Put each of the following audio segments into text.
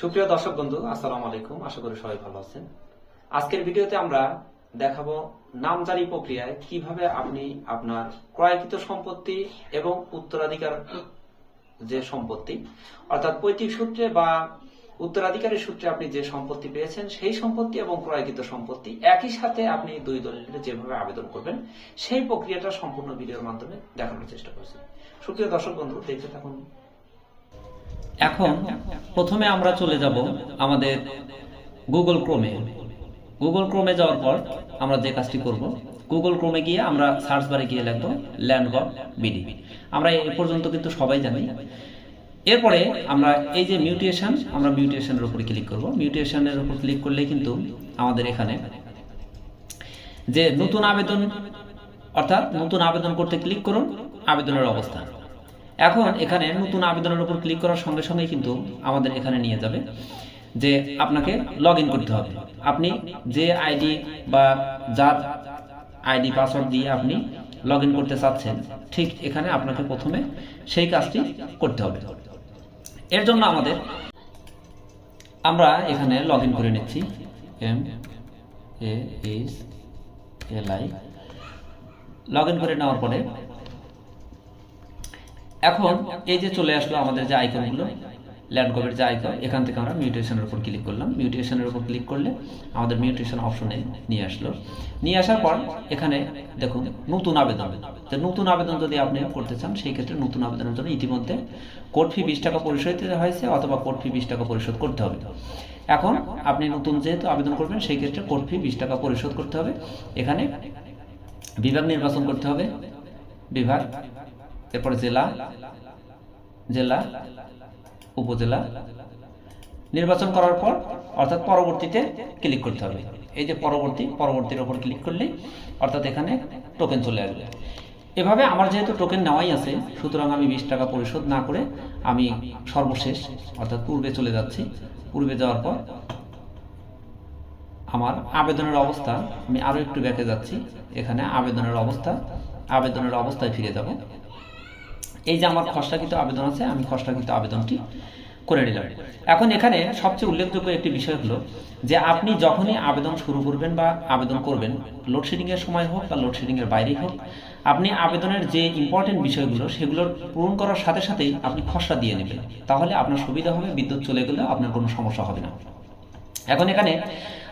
সুপ্রিয় দর্শক বন্ধু, আসসালামু আলাইকুম। আশা করি সবাই ভালো আছেন। আজকের ভিডিওতে আমরা দেখাবো নামজারি প্রক্রিয়ায় কীভাবে আপনি আপনার ক্রয়কৃত সম্পত্তি এবং উত্তরাধিকার যে সম্পত্তি, অর্থাৎ পৈতৃক সূত্রে বা উত্তরাধিকারের সূত্রে আপনি যে সম্পত্তি পেয়েছেন, সেই সম্পত্তি এবং ক্রয়কৃত সম্পত্তি একই সাথে আপনি দুই দলিলে যেভাবে আবেদন করবেন, সেই প্রক্রিয়াটা সম্পূর্ণ ভিডিওর মাধ্যমে দেখানোর চেষ্টা করছি। সুপ্রিয় দর্শক বন্ধু, দেখতে থাকুন এখন প্রথমে আমরা চলে যাব আমাদের গুগল ক্রোমে গুগল ক্রোমে যাওয়ার পর আমরা যে কাজটি করব গুগল ক্রোমে গিয়ে আমরা সার্চ বারে গিয়ে লিখব ল্যান্ড গভ বিডি আমরা এ পর্যন্ত কিন্তু সবাই জানি। এরপরে আমরা এই যে মিউটেশন আমরা মিউটেশনের উপরে ক্লিক করব। মিউটেশনের উপর ক্লিক করলে কিন্তু আমাদের এখানে যে নতুন আবেদন, অর্থাৎ নতুন আবেদন করতে ক্লিক করুন, আবেদনের অবস্থা এখন এখানে নতুন আবেদনের উপর ক্লিক করার সঙ্গে সঙ্গে কিন্তু আমাদের এখানে নিয়ে যাবে যে আপনাকে লগ করতে হবে। আপনি যে আইডি বা যার আইডি পাসওয়ার্ড দিয়ে আপনি লগ করতে চাচ্ছেন, ঠিক এখানে আপনাকে প্রথমে সেই কাজটি করতে হবে। এর জন্য আমাদের আমরা এখানে লগ করে নিচ্ছি। M A H L I log করে নেওয়ার পরে এখন এই যে চলে আসলো আমাদের যে আইকনগুলো ল্যান্ডকপের যে আইকন এখান থেকে আমরা মিউটেশনের উপর ক্লিক করলাম। মিউটেশনের উপর ক্লিক করলে আমাদের মিউটেশন অপশনে নিয়ে আসলো। নিয়ে আসার পর এখানে দেখুন, নতুন আবেদন। যে নতুন আবেদন যদি আপনি করতে চান, সেই ক্ষেত্রে নতুন আবেদনের জন্য ইতিমধ্যে কোর্ট ফি বিশ টাকা পরিশোধ হয়েছে অথবা কোর্ট ফি বিশ টাকা পরিশোধ করতে হবে। এখন আপনি নতুন যেহেতু আবেদন করবেন, সেই ক্ষেত্রে কোর্ট ফি বিশ টাকা পরিশোধ করতে হবে। এখানে বিভাগ নির্বাচন করতে হবে। বিভাগ এরপরে জেলা জেলা, উপজেলা নির্বাচন করার পর অর্থাৎ পরবর্তীতে ক্লিক করতে হবে। এই যে পরবর্তী, পরবর্তীর ওপর ক্লিক করলে অর্থাৎ এখানে টোকেন চলে আসবে। এভাবে আমার যেহেতু টোকেন নেওয়াই আছে, সুতরাং আমি বিশ টাকা পরিশোধ না করে আমি সর্বশেষ অর্থাৎ পূর্বে চলে যাচ্ছি। পূর্বে যাওয়ার পর আমার আবেদনের অবস্থা, আমি আরও একটু ব্যাকে যাচ্ছি। এখানে আবেদনের অবস্থা, আবেদনের অবস্থায় ফিরে যাব। এই যে আমার খসড়াকৃত আবেদন আছে, আমি খসড়াকৃত আবেদনটি করে নিলাম। এখন এখানে সবচেয়ে উল্লেখযোগ্য একটি বিষয় হলো যে আপনি যখনই আবেদন শুরু করবেন বা আবেদন করবেন লোডশেডিং এর সময় হোক বা লোডশেডিং এর বাইরে হোক, আপনি আবেদনের যে ইম্পর্টেন্ট বিষয়গুলো সেগুলোর পূরণ করার সাথে সাথেই আপনি খসড়া দিয়ে নেবেন। তাহলে আপনার সুবিধা হবে, বিদ্যুৎ চলে গেলেও আপনার কোনো সমস্যা হবে না। এখন এখানে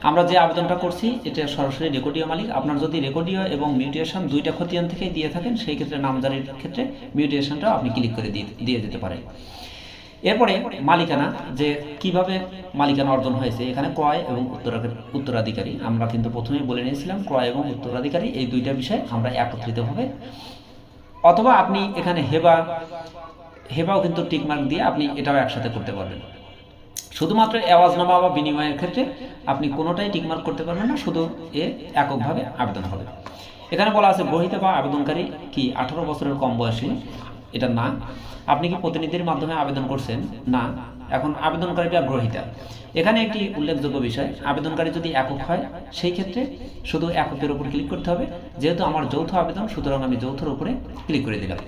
আমরা যে আবেদনটা করছি, এটা সরাসরি রেকর্ডিও মালিক। আপনার যদি রেকর্ডিও এবং মিউটেশন দুইটা খতিয়ান থেকে দিয়ে থাকেন, সেই ক্ষেত্রে নামজারির ক্ষেত্রে মিউটেশনটাও আপনি ক্লিক করে দিয়ে দিতে পারেন। এরপরে মালিকানা, যে কীভাবে মালিকানা অর্জন হয়েছে, এখানে ক্রয় এবং উত্তরাধিকারী। আমরা কিন্তু প্রথমেই বলে নিয়েছিলাম, ক্রয় এবং উত্তরাধিকারী, এই দুইটা বিষয় আমরা একত্রিতভাবে। অথবা আপনি এখানে হেবা হেবাও কিন্তু টিকমার্ক দিয়ে আপনি এটাও একসাথে করতে পারবেন। শুধুমাত্র আওয়াজনামা বা বিনিময়ের ক্ষেত্রে আপনি কোনোটাই টিকমার্ক করতে পারবেন না, শুধু এ এককভাবে আবেদন হবে। এখানে বলা আছে গ্রহীতা বা আবেদনকারী কি আঠারো বছরের কম বয়সী? এটা না। আপনি কি প্রতিনিধির মাধ্যমে আবেদন করছেন? না। এখন আবেদনকারীটা গ্রহীতা। এখানে একটি উল্লেখযোগ্য বিষয়, আবেদনকারী যদি একক হয়, সেই ক্ষেত্রে শুধু এককের উপর ক্লিক করতে হবে। যেহেতু আমার যৌথ আবেদন, সুতরাং আমি যৌথর উপরে ক্লিক করে দিলাম।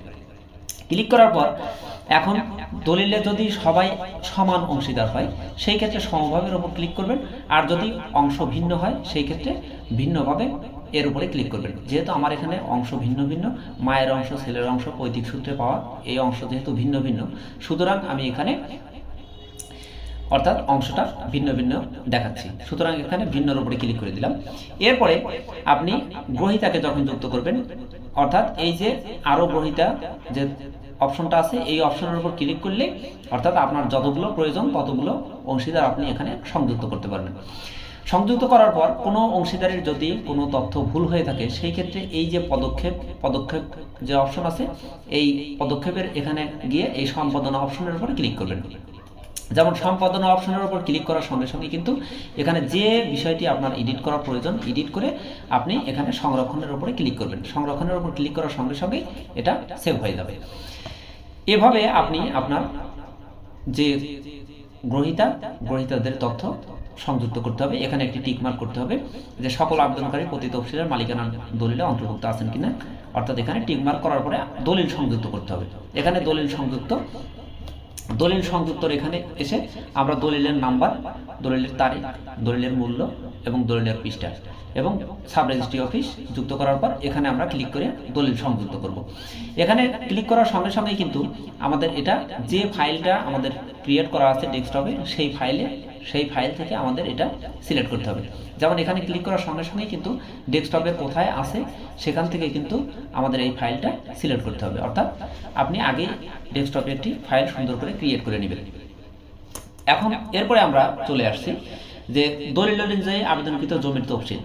ক্লিক করার পর এখন দলিলে যদি সবাই সমান অংশীদার হয়, সেই ক্ষেত্রে সমভাবের উপর ক্লিক করবেন। আর যদি অংশ ভিন্ন হয়, সেই ক্ষেত্রে ভিন্নভাবে এর উপরে ক্লিক করবেন। যেহেতু আমার এখানে অংশ ভিন্ন ভিন্ন, মায়ের অংশ, ছেলের অংশ, পৈতৃক সূত্রে পাওয়া এই অংশ যেহেতু ভিন্ন ভিন্ন, সুতরাং আমি এখানে অর্থাৎ অংশটা ভিন্ন ভিন্ন দেখাচ্ছি। সুতরাং এখানে ভিন্নর উপরে ক্লিক করে দিলাম। এরপরে আপনি গ্রহিতাকে যখন যুক্ত করবেন, অর্থাৎ এই যে আরও গ্রহিতা যে অপশনটা আছে, এই অপশনের উপর ক্লিক করলে, অর্থাৎ আপনার যতগুলো প্রয়োজন ততগুলো অংশীদার আপনি এখানে সংযুক্ত করতে পারবেন। সংযুক্ত করার পর কোনো অংশীদারের যদি কোনো তথ্য ভুল হয়ে থাকে, সেই ক্ষেত্রে এই যে পদক্ষেপ পদক্ষেপ যে অপশন আছে, এই পদক্ষেপের এখানে গিয়ে এই সম্পাদনা অপশনের উপর ক্লিক করবেন। যেমন সম্পাদনা অপশনের উপর ক্লিক করার সঙ্গে সঙ্গে কিন্তু এখানে যে বিষয়টি আপনার এডিট করার প্রয়োজন এডিট করে আপনি এখানে সংরক্ষণের উপরে ক্লিক করবেন। সংরক্ষণের উপর ক্লিক করার সঙ্গে সঙ্গে এটা সেভ হয়ে যাবে। এভাবে আপনি আপনার যে গ্রহিতা, গ্রহিতাদের তথ্য সংযুক্ত করতে হবে। এখানে একটি টিকমার্ক করতে হবে যে সকল আবেদনকারী প্রতি তফসিলের মালিকানা দলিলে অন্তর্ভুক্ত আছেন কিনা। অর্থাৎ এখানে টিকমার্ক করার পরে দলিল সংযুক্ত করতে হবে। এখানে দলিল সংযুক্ত দলিল সংযুক্তর এখানে এসে আমরা দলিলের নাম্বার, দলিলের তারিখ, দলিলের মূল্য এবং দলিলের পৃষ্ঠা এবং সাব রেজিস্ট্রি অফিস যুক্ত করার পর এখানে আমরা ক্লিক করে দলিল সংযুক্ত করব। এখানে ক্লিক করার সঙ্গে সঙ্গেই কিন্তু আমাদের এটা যে ফাইলটা আমাদের ক্রিয়েট করা আছে ডেস্কটপে সেই ফাইলে সেই ফাইল থেকে আমাদের এটা সিলেক্ট করতে হবে। যেমন এখানে ক্লিক করার সঙ্গে সঙ্গে কিন্তু ডেস্কটপে কোথায় আছে, সেখান থেকে কিন্তু আমাদের এই ফাইলটা সিলেক্ট করতে হবে। অর্থাৎ আপনি আগে ডেস্কটপে একটি ফাইল সুন্দর করে ক্রিয়েট করে নেবেন। এখন এরপরে আমরা চলে আসছি যে দলিল অনুযায়ী আবেদনকৃত জমির তফসিল।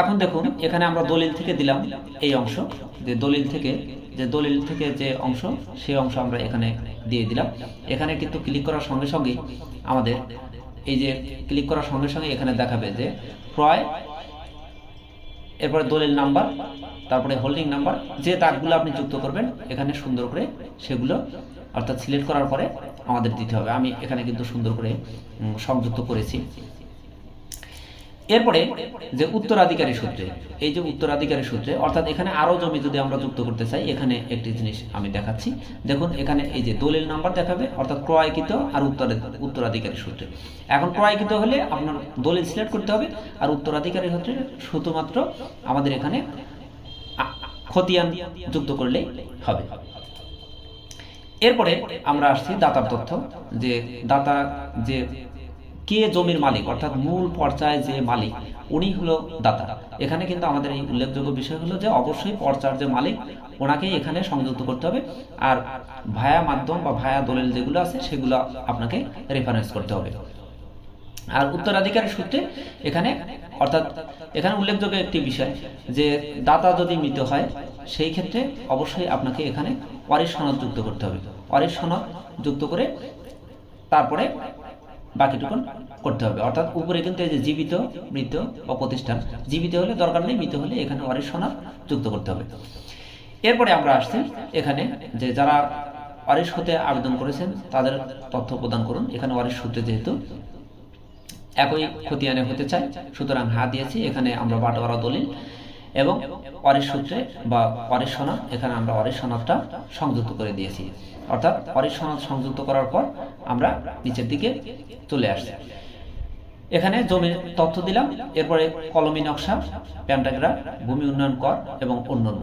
এখন দেখুন, এখানে আমরা দলিল থেকে দিলাম এই অংশ, যে দলিল থেকে, যে দলিল থেকে যে অংশ, সেই অংশ আমরা এখানে দিয়ে দিলাম। এখানে কিন্তু ক্লিক করার সঙ্গে সঙ্গে আমাদের এই যে ক্লিক করার সঙ্গে সঙ্গে এখানে দেখাবে যে ক্রয়, এরপরে দলিল নাম্বার, তারপরে হোল্ডিং নাম্বার, যে দাগগুলো আপনি যুক্ত করবেন, এখানে সুন্দর করে সেগুলো অর্থাৎ সিলেক্ট করার পরে আমাদের দিতে হবে। আমি এখানে কিন্তু সুন্দর করে সংযুক্ত করেছি। এরপরে যে উত্তরাধিকারী সূত্রে, এই যে উত্তরাধিকারী সূত্রে, অর্থাৎ এখানে আরও জমি যদি আমরা যুক্ত করতে চাই, এখানে একটি জিনিস আমি দেখাচ্ছি। দেখুন, এখানে এই যে দলিল নাম্বার দেখাবে, অর্থাৎ ক্রয়কৃত আর উত্তর উত্তরাধিকারী সূত্রে। এখন ক্রয়কৃত হলে আপনার দলিল সিলেক্ট করতে হবে, আর উত্তরাধিকারী সূত্রে শুধুমাত্র আমাদের এখানে খতিয়ান যুক্ত করলেই হবে। এরপরে আমরা আসছি দাতার তথ্য, যে দাতা যে কে জমির মালিক? অর্থাৎ মূল পর্যায়ে যে মালিক, উনি হলো দাতা। এখানে কিন্তু আমাদের এই উল্লেখযোগ্য বিষয় হলো যে অবশ্যই পর্চার যে মালিক ওনাকে এখানে সংযুক্ত করতে হবে। আর ভায়া মাধ্যম বা ভায়া দলিল যেগুলো আছে, সেগুলো আপনাকে রেফারেন্স করতে হবে। আর উত্তরাধিকারী সূত্রে এখানে, অর্থাৎ এখানে উল্লেখযোগ্য একটি বিষয় যে দাতা যদি মৃত হয়, সেই ক্ষেত্রে অবশ্যই আপনাকে এখানে ওয়ারিশ সনদ যুক্ত করতে হবে। ওয়ারিশ সনদ যুক্ত করে তারপরে বাকিটুকুন করতে হবে। অর্থাৎ উপরে কিন্তু এই যে জীবিত, মৃত বা প্রতিষ্ঠান, জীবিত হলে দরকার নেই, মৃত হলে এখানে ওয়ারিশ সনদ যুক্ত করতে হবে। এরপরে আমরা আসছি এখানে যে যারা ওয়ারিশ হতে আবেদন করেছেন, তাদের তথ্য প্রদান করুন। এখানে ওয়ারিশ সূত্রে যেহেতু একই খতিয়ানে হতে চাই সুতরাং হা দিয়েছি, এখানে আমরা বাটোয়ারা দলিল এবং অরিশ সূত্রে বা অরিশ সনদ এখানে আমরা অরিশ সনদটা সংযুক্ত করে দিয়েছি। অর্থাৎ অরিশ সনদ সংযুক্ত করার পর আমরা নিচের দিকে চলে আসছি। এখানে জমির তথ্য দিলাম, এরপরে কলমি নকশা প্যান্টাগ্রাফ ভূমি উন্নয়ন কর এবং অন্যান্য।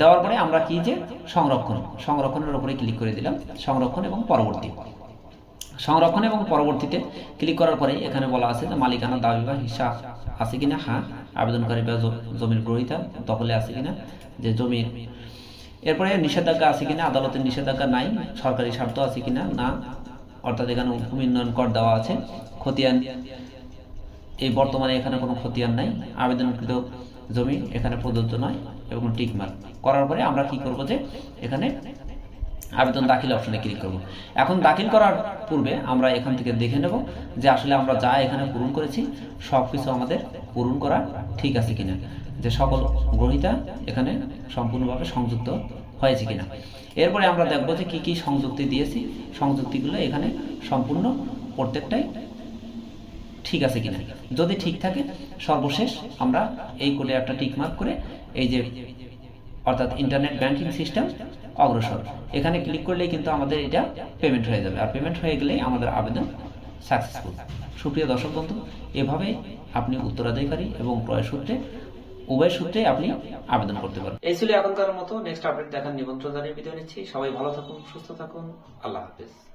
দেওয়ার পরে আমরা কি যে সংরক্ষণ, সংরক্ষণের উপরে ক্লিক করে দিলাম, সংরক্ষণ এবং পরবর্তী। সংরক্ষণ এবং পরবর্তীতে ক্লিক করার পরে এখানে বলা আছে যে মালিকানা দাবি বা হিসাব আছে কিনা হ্যাঁ আবেদনকারী বা জমির গ্রহীতা দখলে আছে কিনা, যে জমির। এরপরে নিষেধাজ্ঞা আছে কিনা, আদালতের নিষেধাজ্ঞা নাই, সরকারি স্বার্থ আছে কিনা, না অর্থাৎ এখানে ভূমি কর দেওয়া আছে। খতিয়ান, এই বর্তমানে এখানে কোনো খতিয়ান নাই। আবেদনকৃত জমি এখানে প্রযোজ্য নয় এবং টিক মার্ক। করার পরে আমরা কি করব যে এখানে আবেদন দাখিল অপশনে ক্লিক করব। এখন দাখিল করার পূর্বে আমরা এখান থেকে দেখে নেব যে আসলে আমরা যা এখানে পূরণ করেছি সব কিছু আমাদের পূরণ করা ঠিক আছে কিনা। যে সকল গ্রহিতা এখানে সম্পূর্ণভাবে সংযুক্ত হয়েছে কিনা। এরপরে আমরা দেখব যে কী কী সংযুক্তি দিয়েছি। সংযুক্তিগুলো এখানে সম্পূর্ণ প্রত্যেকটাই ঠিক আছে কিনা। যদি ঠিক থাকে সর্বশেষ আমরা এই কোলে একটা টিক মার্ক করে এই যে অর্থাৎ ইন্টারনেট ব্যাংকিং সিস্টেম অগ্রসর। এখানে ক্লিক করলেই কিন্তু আমাদের এটা পেমেন্ট হয়ে যাবে। আর পেমেন্ট হয়ে গেলেই আমাদের আবেদন সাকসেসফুল সুপ্রিয় দর্শক বন্ধু এভাবে আপনি উত্তরাধিকারী এবং ক্রয় সূত্রে উভয় সূত্রে আপনি আবেদন করতে পারেন। এই ছিল এখনকার মতো। নেক্সট আপডেট দেখার নিমন্ত্রণ জানিয়ে বিদায় নিচ্ছি। সবাই ভালো থাকুন, সুস্থ থাকুন। আল্লাহ হাফেজ।